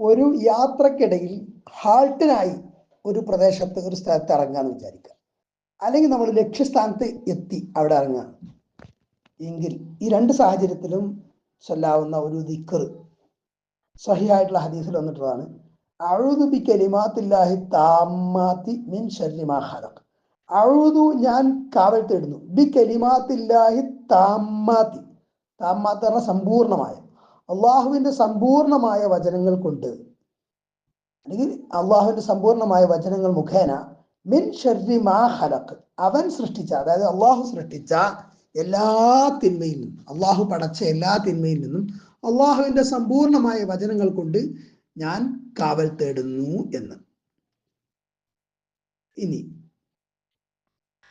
ഒരു യാത്രക്കിടയിൽ ഹാൾട്ടിനായി ഒരു പ്രദേശത്ത് ഒരു സ്ഥലത്ത് ഇറങ്ങാന്ന് വിചാരിക്കുക. അല്ലെങ്കിൽ നമ്മൾ ലക്ഷ്യസ്ഥാനത്ത് എത്തി അവിടെ ഇറങ്ങുക. എങ്കിൽ ഈ രണ്ട് സാഹചര്യത്തിലും ചൊല്ലാവുന്ന ഒരു ദിക്കർ സഹിയായിട്ടുള്ള ഹദീസിൽ വന്നിട്ടുള്ളതാണ്. അഴുതു ബി കലിമാത്തില്ലാഹി താമാത്തി മിൻ ശല്യമാഹാരം അഴുതു ഞാൻ കാവൽ തേടുന്നു ബി കലിമാത്തില്ലാഹി താമാത്തി താമാത്ത് പറഞ്ഞ സമ്പൂർണമായ അള്ളാഹുവിന്റെ സമ്പൂർണമായ വചനങ്ങൾ കൊണ്ട് അല്ലെങ്കിൽ അള്ളാഹുവിന്റെ സമ്പൂർണമായ വചനങ്ങൾ മുഖേന മിൻ ഷർരി മാ ഹലക്ക് അവൻ സൃഷ്ടിച്ച അതായത് അള്ളാഹു സൃഷ്ടിച്ച എല്ലാ തിന്മയിൽ നിന്നും അള്ളാഹു പടച്ച എല്ലാ തിന്മയിൽ നിന്നും അള്ളാഹുവിന്റെ സമ്പൂർണമായ വചനങ്ങൾ കൊണ്ട് ഞാൻ കാവൽ തേടുന്നു എന്ന്. ഇനി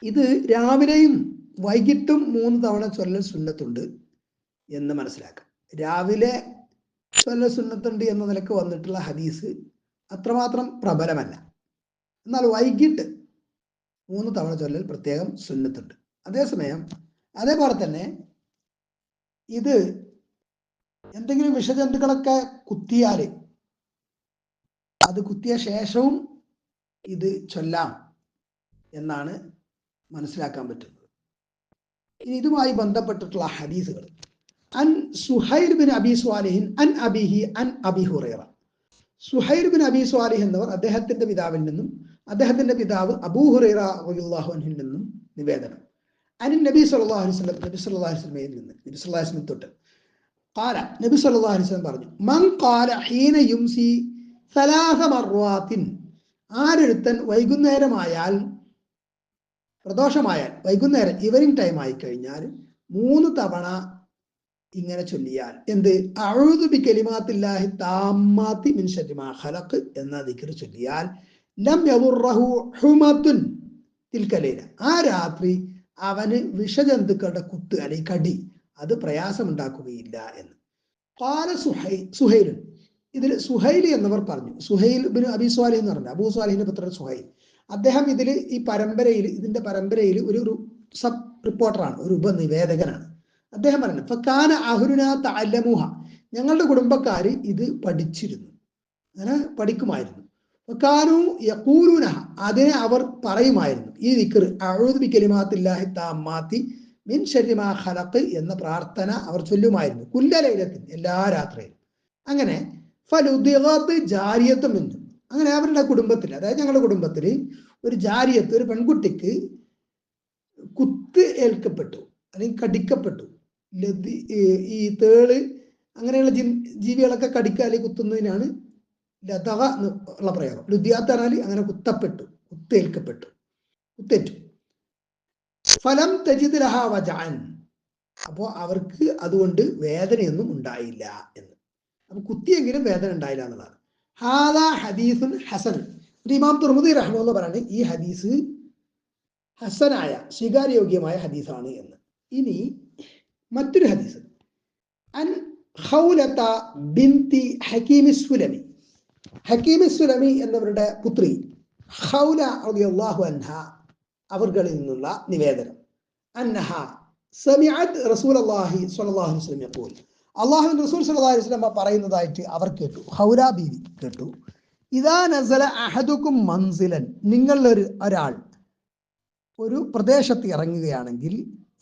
ഇത് രാവിലെയും വൈകിട്ടും മൂന്ന് തവണ ചൊല്ലൽ സുന്നത്തുണ്ട് എന്ന് മനസ്സിലാക്കാം. രാവിലെ സുന്നത്തുണ്ട് എന്ന നിലയ്ക്ക് വന്നിട്ടുള്ള ഹദീസ് അത്രമാത്രം പ്രബലമല്ല. എന്നാൽ വൈകിട്ട് മൂന്ന് തവണ ചൊല്ലൽ പ്രത്യേകം സുന്നത്തുണ്ട്. അതേസമയം അതേപോലെ തന്നെ ഇത് എന്തെങ്കിലും വിഷജന്തുക്കളൊക്കെ കുത്തിയാൽ അത് കുത്തിയ ശേഷവും ഇത് ചൊല്ലാം എന്നാണ് മനസ്സിലാക്കാൻ പറ്റുന്നത്. ഇതുമായി ബന്ധപ്പെട്ടിട്ടുള്ള ഹദീസുകൾ. അൻ സുഹൈർ ബിൻ അബി സ്വാലിഹിൻ അൻ അബിഹി അൻ Abi Hurairah Suhail bin Abi Salih എന്നവർ അദ്ദേഹത്തിന്റെ പിതാവിൽ നിന്നും അദ്ദേഹത്തിന്റെ പിതാവ് അബൂ ഹുറേറ അബൂഹുറൈറാഹുനിൽ നിന്നും നിവേദനം. അനിൽ നബി സല്ലാഹു വസ്ലം നബി സല്ലാഹു വസ്ലമയിൽ നിന്ന് നബി സല്ലാഹു വസ്ലം തൊട്ട്. കാല നബി അലൈഹി വസ്ലം പറഞ്ഞു മൻ കാല ഹീന യുംസി സലാസ മർവാത്തിൻ. ആരൊരുത്തൻ വൈകുന്നേരമായാൽ പ്രദോഷമായാൽ വൈകുന്നേരം ഈവനിങ് ടൈം ആയി കഴിഞ്ഞാൽ മൂന്ന് തവണ ഇങ്ങനെ ചൊല്ലിയാൽ എന്ത്? അഴുതു ബി കലിമാത്തില്ലാഹി താമാത്തി മിൻ ശർരി മാ ഖലഖ് എന്ന ദിക്ർ ചൊല്ലിയാൽ ലം യദുറഹു ഹുമത്തുൻ തിൽക്കലയില ആ രാത്രി അവന് വിഷജന്തുക്കളുടെ കുത്ത് അല്ലെങ്കിൽ കടി അത് പ്രയാസമുണ്ടാക്കുകയില്ല എന്ന്. കാല സുഹൈ സുഹൈലുൻ. ഇതിൽ സുഹൈലി എന്നവർ പറഞ്ഞു. സുഹൈൽ ബിൻ അബി സ്വാലി എന്ന് പറഞ്ഞു. അബൂ സ്വാലിഹിന്റെ പുത്രൻ സുഹൈൽ. അദ്ദേഹം ഇതിൽ ഈ പരമ്പരയിൽ ഇതിന്റെ പരമ്പരയിൽ ഒരു സബ് റിപ്പോർട്ടറാണ് ഒരു ഉപനിവേദകനാണ്. അദ്ദേഹം പറഞ്ഞു ഇപ്പൊ കാന അഹുരുന തലമുഹ ഞങ്ങളുടെ കുടുംബക്കാര് ഇത് പഠിച്ചിരുന്നു. അങ്ങനെ പഠിക്കുമായിരുന്നു. കാനു യക്കൂലുന അതിനെ അവർ പറയുമായിരുന്നു. ഈ ദിക്കർ അഴുതു ബി കലിമാത്തില്ലാഹി താമാത്തി മിൻ ശരിമാ ഖലഖ് എന്ന പ്രാർത്ഥന അവർ ചൊല്ലുമായിരുന്നു. കുല്ലലൈലത്തിൽ എല്ലാ രാത്രിയിലും. അങ്ങനെ ഫലുദിഗത്ത് ജാരിയത്വം എന്നും അങ്ങനെ അവരുടെ കുടുംബത്തിൽ അതായത് ഞങ്ങളുടെ കുടുംബത്തിൽ ഒരു ജാരിയത്ത് ഒരു പെൺകുട്ടിക്ക് കുത്ത് ഏൽക്കപ്പെട്ടു അല്ലെങ്കിൽ കടിക്കപ്പെട്ടു. ലതി ഈ- തേൾ അങ്ങനെയുള്ള ജി ജീവികളൊക്കെ കടിക്കാലി കുത്തുന്നതിനാണ് ലതക എന്ന് ഉള്ള പ്രയോഗം. ലുദ്യാത്ത് പറഞ്ഞാൽ അങ്ങനെ കുത്തപ്പെട്ടു കുത്തേൽക്കപ്പെട്ടു കുത്തേറ്റു. ഫലം തജിദ് ലഹ വജാൻ അപ്പോ അവർക്ക് അതുകൊണ്ട് വേദനയൊന്നും ഉണ്ടായില്ല എന്ന്. അപ്പൊ കുത്തിയെങ്കിലും വേദന ഉണ്ടായില്ല എന്നുള്ളതാണ്. ഹാദ ഹദീസുൻ ഹസൻ. ഇമാം തുർമുദി റഹ്മെന്ന് പറയുന്നത് ഈ ഹദീസ് ഹസനായ സ്വീകാര്യോഗ്യമായ ഹദീസാണ് എന്ന്. ഇനി മറ്റൊരു ഹദീസ്. അൻ ഖൗലത ബിന്തി ഹക്കീമി സുലമി. ഹക്കീമി സുലമി എന്നവരുടെ പുത്രി ഖൗല റളിയല്ലാഹു അൻഹ അവർകളിൽ നിന്നുള്ള നിവേദനം. അന്നഹ സമിഅത് റസൂലല്ലാഹി സ്വല്ലല്ലാഹു അലൈഹി വസല്ലം യഖൂൽ. അള്ളാഹു റസൂൽ സല്ലല്ലാഹു അലൈഹി വസല്ലം പറയുന്നതായിട്ട് അവർ കേട്ടു. ഹൗല ബീവി കേട്ടു. ഇദാ നസല അഹദുക്കും മൻസിലൻ. നിങ്ങളിലൊരു ഒരാൾ ഒരു പ്രദേശത്ത് ഇറങ്ങുകയാണെങ്കിൽ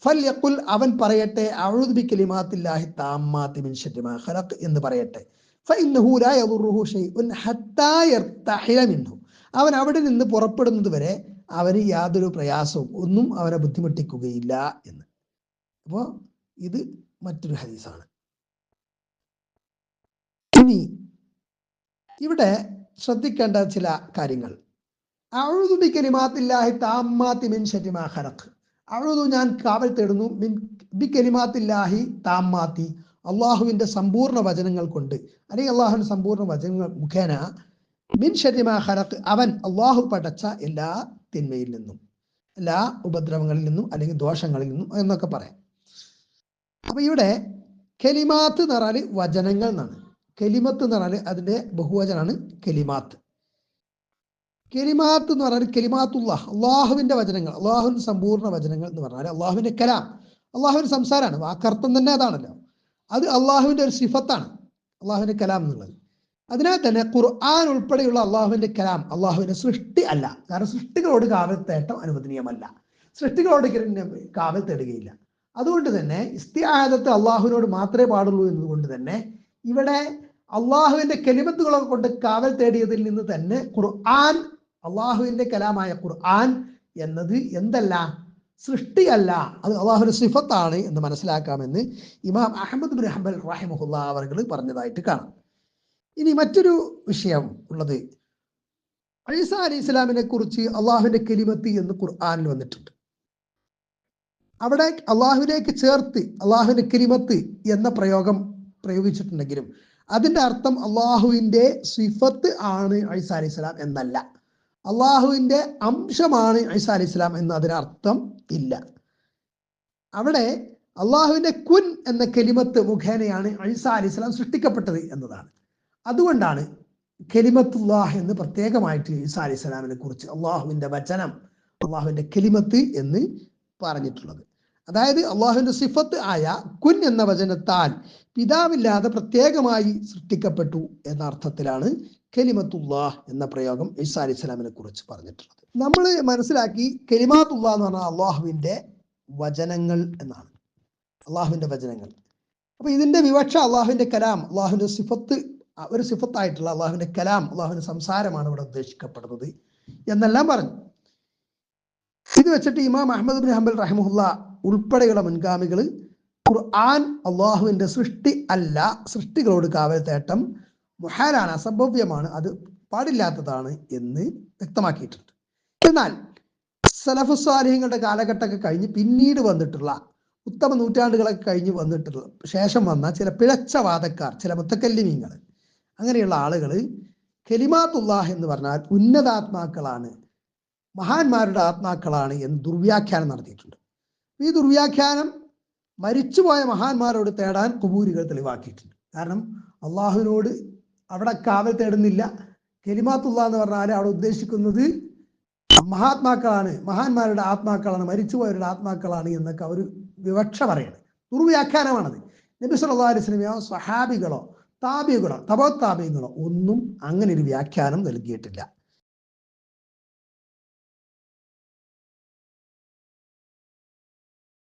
ഫൽയഖുൽ അവൻ പറയട്ടെ അഊദു ബി കലിമാത്തില്ലാഹി താമ്മാത്തി മിൻ ശർരി മാ ഖലഖ് എന്ന് പറയട്ടെ. ഫഇന്നഹു ലാ യദുറുഹു ഷൈഉൻ ഹത്താ യർതഹില മിൻഹു. അവൻ അവിടെ നിന്ന് പുറപ്പെടുന്നത് വരെ അവന് യാതൊരു പ്രയാസവും ഒന്നും അവരെ ബുദ്ധിമുട്ടിക്കുകയില്ല എന്ന്. അപ്പോൾ ഇത് മറ്റൊരു ഹദീസാണ്. ഇനി ഇവിടെ ശ്രദ്ധിക്കേണ്ട ചില കാര്യങ്ങൾ. അഴുതുബി കലിമാത്തില്ലാഹി താമ്മാത്തി മിൻ ശർരി മാ ഖലഖ്. അഴുതു ഞാൻ കാവൽ തേടുന്നു. ബി കലിമാത്തില്ലാഹി താമ്മാത്തി. അള്ളാഹുവിന്റെ സമ്പൂർണ വചനങ്ങൾ കൊണ്ട്. അല്ലെങ്കിൽ അള്ളാഹുവിന്റെ സമ്പൂർണ വചനങ്ങൾ മുഖേന മിൻ ശർരി മാ അവൻ അള്ളാഹു പടച്ച എല്ലാ തിന്മയിൽ നിന്നും എല്ലാ ഉപദ്രവങ്ങളിൽ നിന്നും അല്ലെങ്കിൽ ദോഷങ്ങളിൽ നിന്നും എന്നൊക്കെ പറയാം. അപ്പൊ ഇവിടെ കെലിമാത്ത് എന്ന് പറഞ്ഞാൽ വചനങ്ങൾ എന്നാണ്. കെലിമത്ത് എന്ന് പറഞ്ഞാൽ അതിന്റെ ബഹുവചനാണ് കെലിമാത്ത്. കെലിമാത്ത് എന്ന് പറഞ്ഞാൽ കെലിമാത്തുള്ള അള്ളാഹുവിന്റെ വചനങ്ങൾ അള്ളാഹുവിന്റെ സമ്പൂർണ വചനങ്ങൾ എന്ന് പറഞ്ഞാൽ അള്ളാഹുവിന്റെ കലാം അള്ളാഹുവിന്റെ സംസാരമാണ് വാക്കർത്ഥം തന്നെ അതാണല്ലോ. അത് അള്ളാഹുവിന്റെ ഒരു സിഫത്താണ് അള്ളാഹുവിന്റെ കലാം എന്നുള്ളത്. അതിനാൽ തന്നെ ഖുർആൻ ഉൾപ്പെടെയുള്ള അള്ളാഹുവിന്റെ കലാം അള്ളാഹുവിന്റെ സൃഷ്ടി അല്ല. കാരണം സൃഷ്ടികളോട് കാവൽ തേട്ടം അനുവദനീയമല്ല. സൃഷ്ടികളോട് കാവൽ തേടുകയില്ല. അതുകൊണ്ട് തന്നെ ഇസ്തിയാദത്ത് അള്ളാഹുവിനോട് മാത്രമേ പാടുള്ളൂ എന്നതുകൊണ്ട് തന്നെ ഇവിടെ അള്ളാഹുവിന്റെ കെലിമത്തുകളെ കൊണ്ട് കാവൽ തേടിയതിൽ നിന്ന് തന്നെ ഖുർആൻ അള്ളാഹുവിന്റെ കലാമായ ഖുർആൻ എന്നത് എന്തല്ല? സൃഷ്ടിയല്ല. അത് അള്ളാഹുവിന്റെ സിഫത്താണ് എന്ന് മനസ്സിലാക്കാമെന്ന് ഇമാം അഹമ്മദ് ബിൻ ഹംബൽ റാഹിമുല്ല അവർ പറഞ്ഞതായിട്ട് കാണാം. ഇനി മറ്റൊരു വിഷയം ഉള്ളത്. ഐസ അലി ഇസ്ലാമിനെ കുറിച്ച് അള്ളാഹുവിന്റെ കെലിമത്തി എന്ന് ഖുർആാനിൽ വന്നിട്ടുണ്ട്. അവിടെ അള്ളാഹുവിലേക്ക് ചേർത്ത് അള്ളാഹുവിന്റെ കെലിമത്ത് എന്ന പ്രയോഗം പ്രയോഗിച്ചിട്ടുണ്ടെങ്കിലും അതിന്റെ അർത്ഥം അള്ളാഹുവിന്റെ സിഫത്ത് ആണ് ഐസ അലി ഇസ്ലാം എന്നല്ല. അള്ളാഹുവിന്റെ അംശമാണ് ഐസാ അലി ഇസ്ലാം എന്ന് അതിനർത്ഥം ഇല്ല. അവിടെ അള്ളാഹുവിന്റെ കുൻ എന്ന കെലിമത്ത് മുഖേനയാണ് ഐസാ അലി ഇസ്ലാം സൃഷ്ടിക്കപ്പെട്ടത് എന്നതാണ്. അതുകൊണ്ടാണ് കെലിമത്തുല്ലാഹ് എന്ന് പ്രത്യേകമായിട്ട് ഈസാ അലി ഇസ്ലാമിനെ കുറിച്ച് അള്ളാഹുവിന്റെ വചനം അള്ളാഹുവിന്റെ കെലിമത്ത് എന്ന് പറഞ്ഞിട്ടുള്ളത്. അതായത് അള്ളാഹുവിന്റെ സിഫത്ത് ആയ കുൻ എന്ന വചനത്താൽ പിതാവില്ലാതെ പ്രത്യേകമായി സൃഷ്ടിക്കപ്പെട്ടു എന്ന അർത്ഥത്തിലാണ് കെലിമത്തുല്ലാഹ് എന്ന പ്രയോഗം ഈസാ അലി സ്വലാമിനെ കുറിച്ച് പറഞ്ഞിട്ടുള്ളത്. നമ്മൾ മനസ്സിലാക്കി കെലിമാത്തുല്ലാ എന്ന് പറഞ്ഞാൽ അള്ളാഹുവിന്റെ വചനങ്ങൾ എന്നാണ്. അള്ളാഹുവിന്റെ വചനങ്ങൾ. അപ്പൊ ഇതിന്റെ വിവക്ഷ അള്ളാഹുവിന്റെ കലാം അള്ളാഹുവിന്റെ സിഫത്ത് ഒരു സിഫത്തായിട്ടുള്ള അള്ളാഹുവിന്റെ കലാം അള്ളാഹുവിന്റെ സംസാരമാണ് ഇവിടെ ഉദ്ദേശിക്കപ്പെടുന്നത് എന്നെല്ലാം പറഞ്ഞു. ഇത് വെച്ചിട്ട് ഇമാം അഹമ്മദ് ബിൻ ഹംബൽ റഹമുല്ല ഉൾപ്പെടെയുള്ള മുൻഗാമികൾ ഖുർആൻ അള്ളാഹുവിന്റെ സൃഷ്ടി അല്ല സൃഷ്ടികളോട് കാവൽ തേട്ടം മുഹാലാണ് അസംഭവ്യമാണ്. അത് പാടില്ലാത്തതാണ് എന്ന് വ്യക്തമാക്കിയിട്ടുണ്ട്. എന്നാൽ സലഫുസ്വാലിഹങ്ങളുടെ കാലഘട്ടമൊക്കെ കഴിഞ്ഞ് പിന്നീട് വന്നിട്ടുള്ള ഉത്തമ നൂറ്റാണ്ടുകളൊക്കെ കഴിഞ്ഞ് വന്നിട്ടുള്ള ശേഷം വന്ന ചില പിഴച്ച വാദക്കാർ ചില മുത്തക്കല്ലിമീങ്ങൾ അങ്ങനെയുള്ള ആളുകൾ കെലിമാത്തുല്ലാഹ് എന്ന് പറഞ്ഞാൽ ഉന്നതാത്മാക്കളാണ് മഹാന്മാരുടെ ആത്മാക്കളാണ് എന്ന് ദുർവ്യാഖ്യാനം നടത്തിയിട്ടുണ്ട്. ഈ ദുർവ്യാഖ്യാനം മരിച്ചുപോയ മഹാന്മാരോട് തേടാൻ കുബൂരികൾ തെളിവാക്കിയിട്ടുണ്ട്. കാരണം അള്ളാഹുവിനോട് അവിടെ കാവൽ തേടുന്നില്ല. കെലിമാത്തുള്ള എന്ന് പറഞ്ഞാൽ അവിടെ ഉദ്ദേശിക്കുന്നത്? മഹാത്മാക്കളാണ് മഹാന്മാരുടെ ആത്മാക്കളാണ് മരിച്ചുപോയവരുടെ ആത്മാക്കളാണ് എന്നൊക്കെ അവർ വിവക്ഷ പറയുന്നത്. ദുർവ്യാഖ്യാനമാണത്. നബി സല്ലല്ലാഹു അലൈഹി വസല്ലമയോ സ്വഹാബികളോ താബികളോ തപോ താബികളോ ഒന്നും അങ്ങനെ ഒരു വ്യാഖ്യാനം നൽകിയിട്ടില്ല.